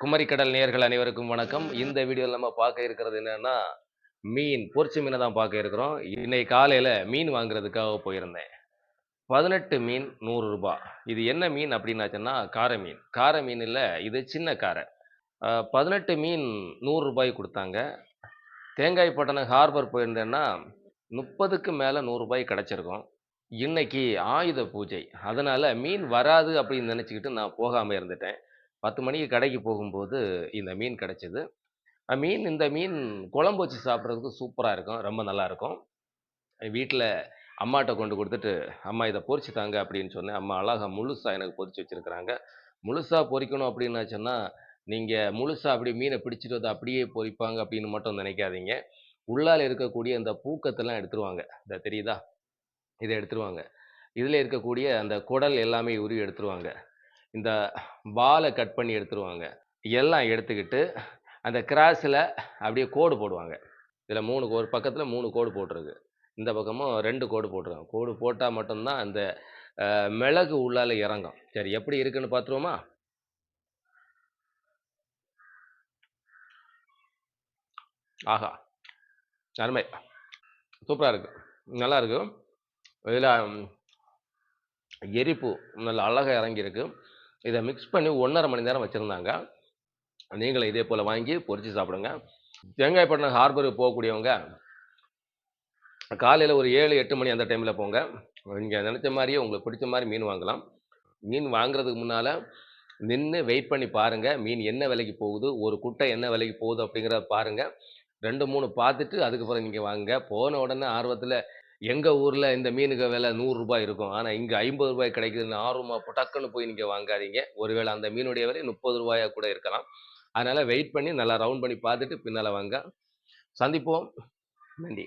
குமரிக்கடல் நேர்கள் அனைவருக்கும் வணக்கம். இந்த வீடியோவில் நம்ம பார்க்க இருக்கிறது என்னன்னா மீன் பொரிச்ச மீனை தான் பார்க்க இருக்கிறோம். இன்னைக்கு காலையில் மீன் வாங்குறதுக்காக போயிருந்தேன். பதினெட்டு மீன் நூறு ரூபாய் இது என்ன மீன் அப்படின்னாச்சுன்னா காரை மீன். காரை மீன் இல்லை இது சின்ன காரை. பதினெட்டு மீன் நூறு ரூபாய் கொடுத்தாங்க. தேங்காய்பட்டணம் ஹார்பர் போயிருந்தேன்னா முப்பதுக்கு மேலே நூறுரூபாய் கிடச்சிருக்கும். இன்னைக்கு ஆயுத பூஜை. அதனால் மீன் வராது அப்படின்னு நினச்சிக்கிட்டு நான் போகாமல் இருந்துட்டேன். பத்து மணிக்கு கடைக்கு போகும்போது இந்த மீன் கிடச்சிது. மீன் இந்த மீன் குழம்பு வச்சு சாப்பிட்றதுக்கு சூப்பராக இருக்கும். ரொம்ப நல்லாயிருக்கும் வீட்டில் அம்மாட்ட கொண்டு கொடுத்துட்டு அம்மா இதை பொறிச்சு தாங்க அப்படின்னு சொன்னேன். அம்மா அழகா முழுசாக எனக்கு பொரிச்சு வச்சுருக்குறாங்க. முழுசாக பொறிக்கணும் அப்படின்னு சொன்னால் நீங்கள் முழுசாக அப்படி மீனை பிடிச்சிட்டு வந்து அப்படியே பொரிப்பாங்க அப்படின்னு மட்டும் நினைக்காதீங்க. உள்ளால் இருக்கக்கூடிய அந்த பூக்கத்தெல்லாம் எடுத்துருவாங்க. இந்த தெரியுதா? இதை எடுத்துருவாங்க. இதில் இருக்கக்கூடிய அந்த குடல் எல்லாமே உருவி எடுத்துருவாங்க. இந்த பாலை கட் பண்ணி எடுத்துருவாங்க. எல்லாம் எடுத்துக்கிட்டு அந்த கிராஸில் அப்படியே கோடு போடுவாங்க. இதில் மூணு ஒரு பக்கத்தில் மூணு கோடு போட்டிருக்கு. இந்த பக்கமும் ரெண்டு கோடு போட்டிருக்காங்க. கோடு போட்டால் மட்டும்தான் அந்த மிளகு உள்ளால இறங்கும். சரி எப்படி இருக்குன்னு பார்த்துருவோமா? ஆஹா அருமை. சூப்பராக இருக்கு. நல்லா இருக்கும் இதில் எரிப்பு நல்ல அழகாக இறங்கியிருக்கு. இதை மிக்ஸ் பண்ணி ஒன்றரை மணி நேரம் வச்சுருந்தாங்க. நீங்களும் இதே போல் வாங்கி பொறிச்சு சாப்பிடுங்க. தேங்காய்பட்டினம் ஹார்பருக்கு போகக்கூடியவங்க காலையில் ஒரு ஏழு எட்டு மணி அந்த டைமில் போங்க. நீங்கள் நினச்ச மாதிரியே உங்களுக்கு பிடிச்ச மாதிரி மீன் வாங்கலாம். மீன் வாங்குறதுக்கு முன்னால் நின்று வெயிட் பண்ணி பாருங்கள் மீன் என்ன விலைக்கு போகுது ஒரு குட்டை என்ன விலைக்கு போகுது அப்படிங்கிறத பாருங்கள் ரெண்டு மூணு பார்த்துட்டு அதுக்கப்புறம் நீங்கள் வாங்க போன உடனே ஆர்வத்தில் எங்கள் ஊரில் இந்த மீனுக்கு விலை நூறுரூபா இருக்கும். ஆனால் இங்கே ஐம்பது ரூபாய் கிடைக்குதுன்னு ஆர்வமாக டக்குன்னு போய் நீங்கள் வாங்காதீங்க. ஒருவேளை அந்த மீனுடைய விலை முப்பது ரூபாயாக கூட இருக்கலாம். அதனால் வெயிட் பண்ணி நல்லா ரவுண்ட் பண்ணி பார்த்துட்டு பின்னால் வாங்க. சந்திப்போம். நன்றி.